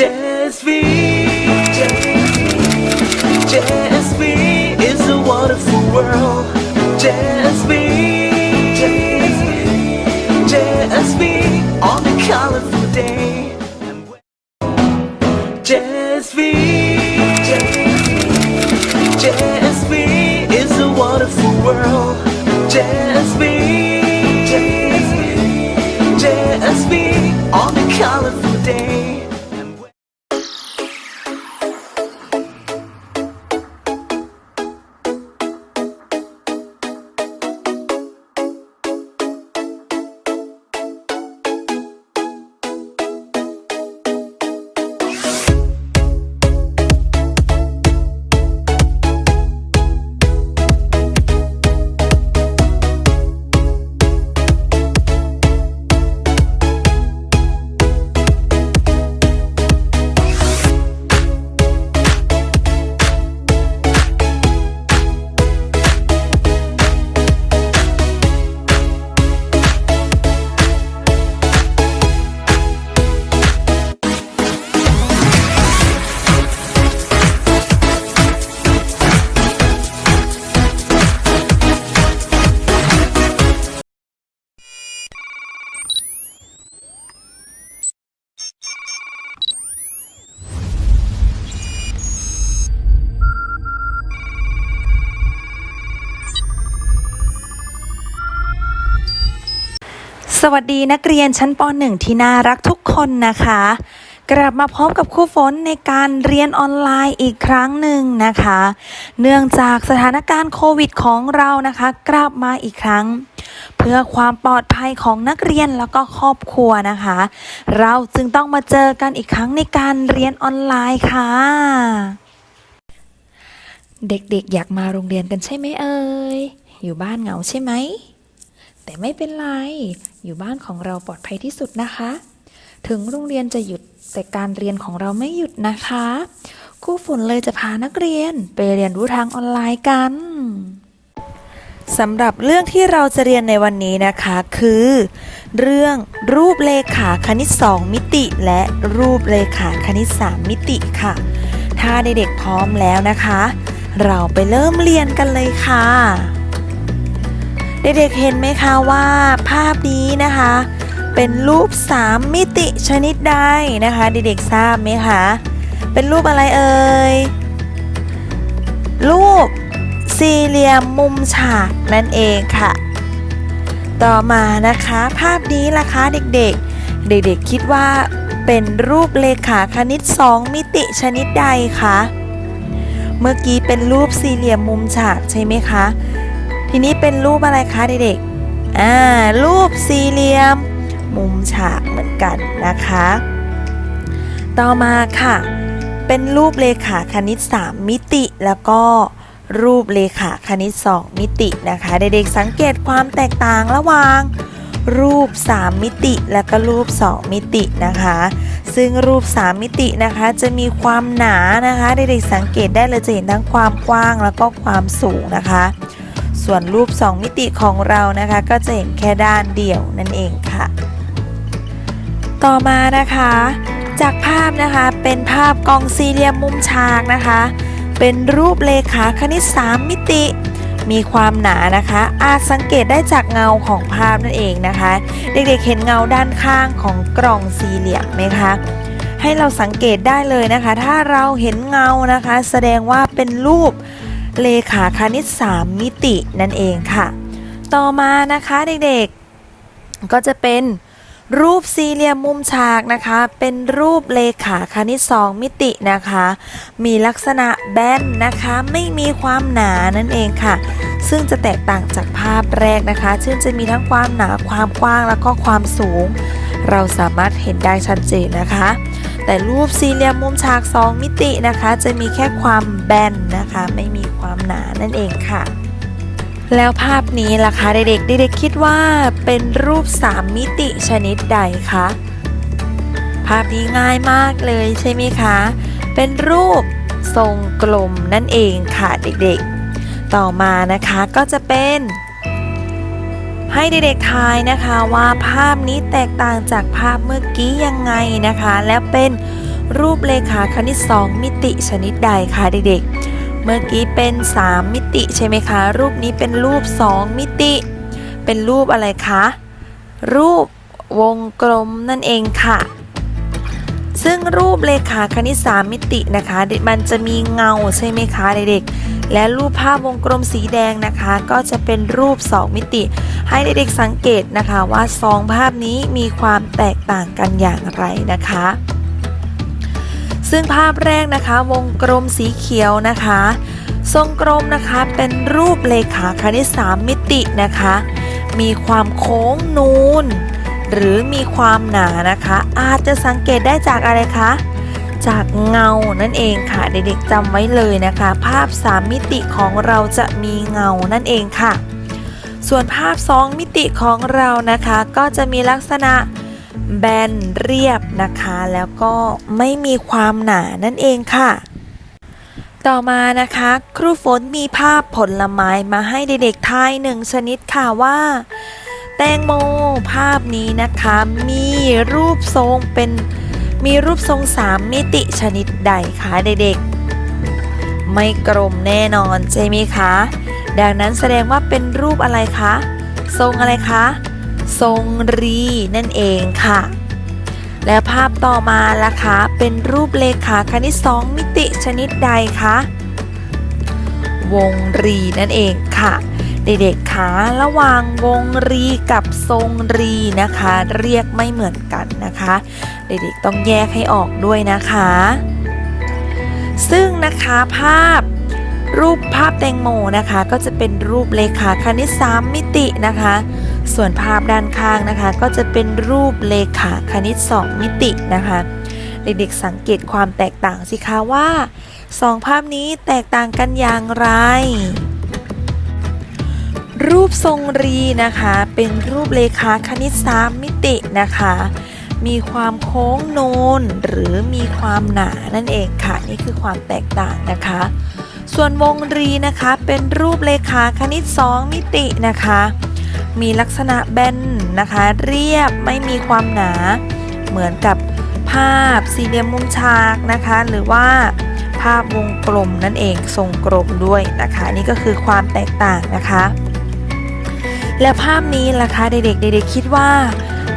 Just V. Just V is a wonderful world. Jazz V. สวัสดีนักเรียนชั้นป .1 ที่น่ารักทุกคนนะคะ กลับมาพบกับครูฝนในการเรียนออนไลน์อีกครั้งหนึ่งนะคะ เนื่องจากสถานการณ์โควิดของเรานะคะ กลับมาอีกครั้ง เพื่อความปลอดภัยของนักเรียนแล้วก็ครอบครัวนะคะ เราจึงต้องมาเจอกันอีกครั้งในการเรียนออนไลน์ค่ะ เด็กๆอยากมาโรงเรียนกันใช่ไหมเอ่ยอยู่บ้านเหงาใช่ไหม แต่ไม่เป็นไร อยู่บ้านของเราปลอดภัยที่สุดนะคะ ถึงโรงเรียนจะหยุดแต่การเรียนของเราไม่หยุดนะคะครูฝนเลยจะพานักเรียนไปเรียนรู้ทางออนไลน์กันสำหรับเรื่องที่เราจะเรียนในวันนี้นะคะคือ เรื่องรูปเลขาคณิต 2 มิติ และรูปเลขาคณิต 3 มิติค่ะ ถ้าเด็กๆพร้อมแล้วนะคะ เราไปเริ่มเรียนกันเลยค่ะ เด็กๆเห็นไหมคะว่าภาพนี้นะคะ เป็นรูป 3 มิติชนิดใดนะคะ เด็กๆทราบไหมคะ เป็นรูปอะไรเอ่ยรูปสี่เหลี่ยมมุมฉากนั่นเองค่ะ ต่อมานะคะ ภาพนี้ล่ะคะเด็กๆ เด็กๆคิดว่าเป็นรูปเลขาคณิต 2 มิติชนิดใดคะเมื่อกี้เป็นรูปสี่เหลี่ยมมุมฉากใช่ไหมคะ ทีนี้เป็นรูปอะไรคะเด็กๆอ่ารูปสี่เหลี่ยม มุมฉากเหมือนกันนะคะ ต่อมาค่ะ เป็นรูปเลขาคณิต 3 มิติแล้วก็รูปเลขาคณิต 2 มิตินะคะเด็กๆสังเกตความแตกต่างระหว่างรูป 3 มิติแล้วก็รูป 2 มิตินะคะ ซึ่งรูป 3 มิตินะคะจะมีความหนานะคะ เด็กๆสังเกตได้เลยจะเห็นทั้งความกว้างแล้วก็ความสูงนะคะ ส่วนรูป 2 มิติของเรานะคะ ก็จะเห็นแค่ด้านเดียวนั่นเองค่ะ ต่อมานะคะ จากภาพนะคะเป็นภาพกล่องสี่เหลี่ยมมุมฉากนะคะ เป็นรูปเลขาคณิต 3 มิติ มีความหนานะคะ อาจสังเกตได้จากเงาของภาพนั่นเองนะคะ เด็กๆเห็นเงาด้านข้างของกล่องสี่เหลี่ยมไหมคะให้เราสังเกตได้เลยนะคะ ถ้าเราเห็นเงานะคะ แสดงว่าเป็นรูป เลขาคณิต 3 มิตินั่นเองค่ะ ต่อมานะคะเด็กๆ ก็จะเป็นรูปสี่เหลี่ยมมุมฉากนะคะ เป็นรูปเลขาคณิต 2 มิตินะคะ มีลักษณะแบนนะคะ ไม่มีความหนานั่นเองค่ะ ซึ่งจะแตกต่างจากภาพแรกนะคะ ซึ่งจะมีทั้งความหนา ความกว้าง แล้วก็ความสูง เราสามารถเห็นได้ชัดเจนนะคะ แต่รูปสี่เหลี่ยมมุมฉาก 2 มิตินะคะ จะมีแค่ความแบนนะคะ ไม่มีความหนานั่นเองค่ะแล้วภาพนี้ล่ะคะเด็กๆเด็กๆคิดว่าเป็นรูป 3 มิติชนิดใดคะภาพนี้ง่ายมากเลยใช่ไหมคะ เป็นรูปทรงกลมนั่นเองค่ะเด็กๆ ต่อมานะคะก็จะเป็น ให้เด็กๆทายนะคะว่าภาพนี้แตกต่างจากภาพเมื่อกี้ยังไงนะคะ และเป็นรูปเลขาคณิต 2 มิติชนิดใดคะเด็กๆ เมื่อกี้เป็น 3 มิติใช่ไหมคะ รูปนี้เป็นรูป 2 มิติ เป็นรูปอะไรคะ รูปวงกลมนั่นเองค่ะ ซึ่งรูปเลขาคณิต3มิตินะคะ มันจะมีเงาใช่ไหมคะเด็กๆ และรูปภาพวงกลมสีแดงนะคะ ก็จะเป็นรูป 2 มิติ ให้เด็กๆสังเกตนะคะว่าสองภาพนี้มีความแตกต่างกันอย่างไรนะคะ ซึ่งภาพแรกนะคะวงกลมสีเขียวนะคะ ทรงกลมนะคะเป็นรูปเลขาคณิต3มิตินะคะ มีความโค้งนูน หรือมีความหนานะคะ อาจจะสังเกตได้จากอะไรคะ จากเงานั่นเองค่ะ เด็กๆจำไว้เลยนะคะ ภาพ 3 มิติของเราจะมีเงานั่นเองค่ะ ส่วนภาพ 2 มิติของเรานะคะ ก็จะมีลักษณะแบนเรียบนะคะ แล้วก็ไม่มีความหนานั่นเองค่ะ ต่อมานะคะ ครูฝนมีภาพผลไม้มาให้เด็กๆทายหนึ่งชนิดค่ะว่า แตงโมภาพนี้นะคะมีรูปทรงเป็นมีรูปทรงสามมิติชนิดใดคะเด็กๆ ไม่กลมแน่นอนใช่ไหมคะ ดังนั้นแสดงว่าเป็นรูปอะไรคะ ทรงอะไรคะ ทรงรีนั่นเองค่ะ แล้วภาพต่อมาล่ะคะ เป็นรูปเลขาคณิต2มิติชนิดใดคะ วงรีนั่นเองค่ะ เด็กๆคะระหว่างวงรีกับทรงรีนะคะ เรียกไม่เหมือนกันนะคะ เด็กๆต้องแยกให้ออกด้วยนะคะ ซึ่งนะคะภาพรูปภาพแตงโมนะคะ ก็จะเป็นรูปเลขาคณิต3มิตินะคะ ส่วนภาพด้านข้างนะคะ ก็จะเป็นรูปเลขาคณิต 2 มิตินะคะ เด็กๆสังเกตความแตกต่างสิคะว่าสองภาพนี้แตกต่างกันอย่างไร รูปทรงรีนะคะ เป็นรูปเลขาคณิต3มิตินะคะ มีความโค้งโนนหรือมีความหนานั่นเองค่ะ นี่คือความแตกต่างนะคะ ส่วนวงรีนะคะเป็นรูปเลขาคณิต2มิตินะคะ มีลักษณะแบนนะคะ เรียบไม่มีความหนา เหมือนกับภาพสี่เหลี่ยมมุมฉากนะคะ หรือว่าภาพวงกลมนั่นเองทรงกลมด้วยนะคะ นี่ก็คือความแตกต่างนะคะ และภาพนี้ล่ะคะเด็กๆเด็กๆคิดว่า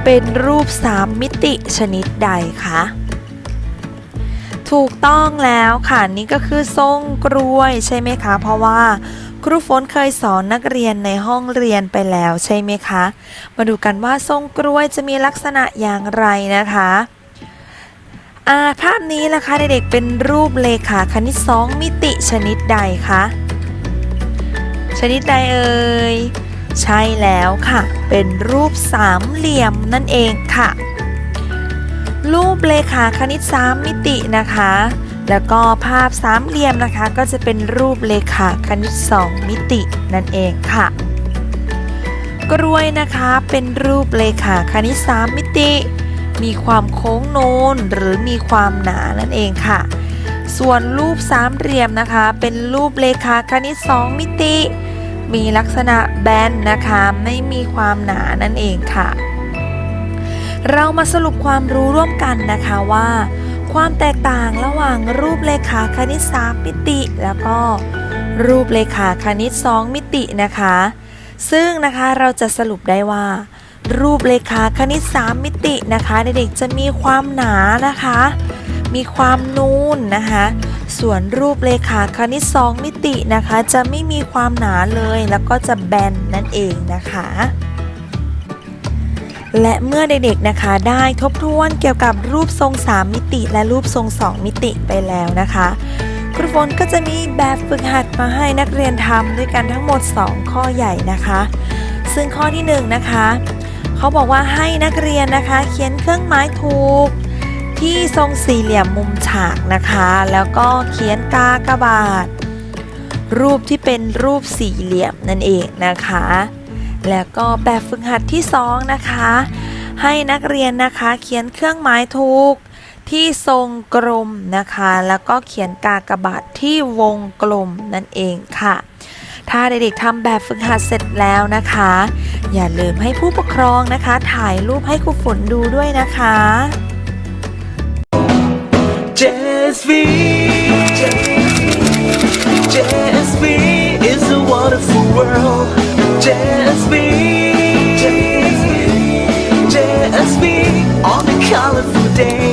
เป็นรูป 3 มิติชนิดใดคะถูกต้องแล้วค่ะนี่ก็คือทรงกรวยใช่ไหมคะ เพราะว่าครูฝนเคยสอนนักเรียนในห้องเรียนไปแล้วใช่ไหมคะ มาดูกันว่าทรงกรวยจะมีลักษณะอย่างไรนะคะอาภาพนี้ล่ะคะเด็กๆเป็นรูปเลขาคณิต2มิติชนิดใดคะชนิดใดเอ่ย ใช่แล้วค่ะ เป็นรูปสามเหลี่ยมนั่นเองค่ะ รูปเลขาคณิต3มิตินะคะ แล้วก็ภาพสามเหลี่ยมนะคะ ก็จะเป็นรูปเลขาคณิต2มิตินั่นเองค่ะ กรวยนะคะเป็นรูปเลขาคณิต3มิติ มีความโค้งโน้นหรือมีความหนานั่นเองค่ะ ส่วนรูปสามเหลี่ยมนะคะ เป็นรูปเลขาคณิต2มิติ มีลักษณะแบนนะคะ ไม่มีความหนานั่นเองค่ะ เรามาสรุปความรู้ร่วมกันนะคะว่า ความแตกต่างระหว่างรูปเลขาคณิต 3 มิติ แล้วก็รูปเลขาคณิต 2 มิตินะคะ ซึ่งนะคะเราจะสรุปได้ว่า รูปเลขาคณิต 3 มิตินะคะ เด็กๆจะมีความหนานะคะ มีความนูนนะคะ ส่วนรูปเลขาคณิต 2 มิตินะคะ จะไม่มีความหนาเลยแล้วก็จะแบนนั่นเองนะคะและเมื่อเด็กๆนะคะได้ทบทวนเกี่ยวกับรูปทรง 3 มิติ และรูปทรง 2 มิติไปแล้วนะคะครูฝนก็จะมีแบบฝึกหัดมาให้นักเรียนทำด้วยกันทั้งหมด 2 ข้อใหญ่นะคะ ซึ่งข้อที่1นะคะเขาบอกว่าให้นักเรียนนะคะ เขียนเครื่องหมายถูก ที่ทรงสี่เหลี่ยมมุมฉากนะคะ แล้วก็เขียนกากบาท รูปที่เป็นรูปสี่เหลี่ยมนั่นเองนะคะ แล้วก็แบบฝึกหัดที่2นะคะ ให้นักเรียนนะคะเขียนเครื่องหมายถูกที่ทรงกลมนะคะ แล้วก็เขียนกากบาทที่วงกลมนั่นเองค่ะ ถ้าเด็กๆทำแบบฝึกหัดเสร็จแล้วนะคะ อย่าลืมให้ผู้ปกครองนะคะ ถ่ายรูปให้ครูฝนดูด้วยนะคะ JSV. JSV is a wonderful world. JSV. JSV. JSV on a colorful day.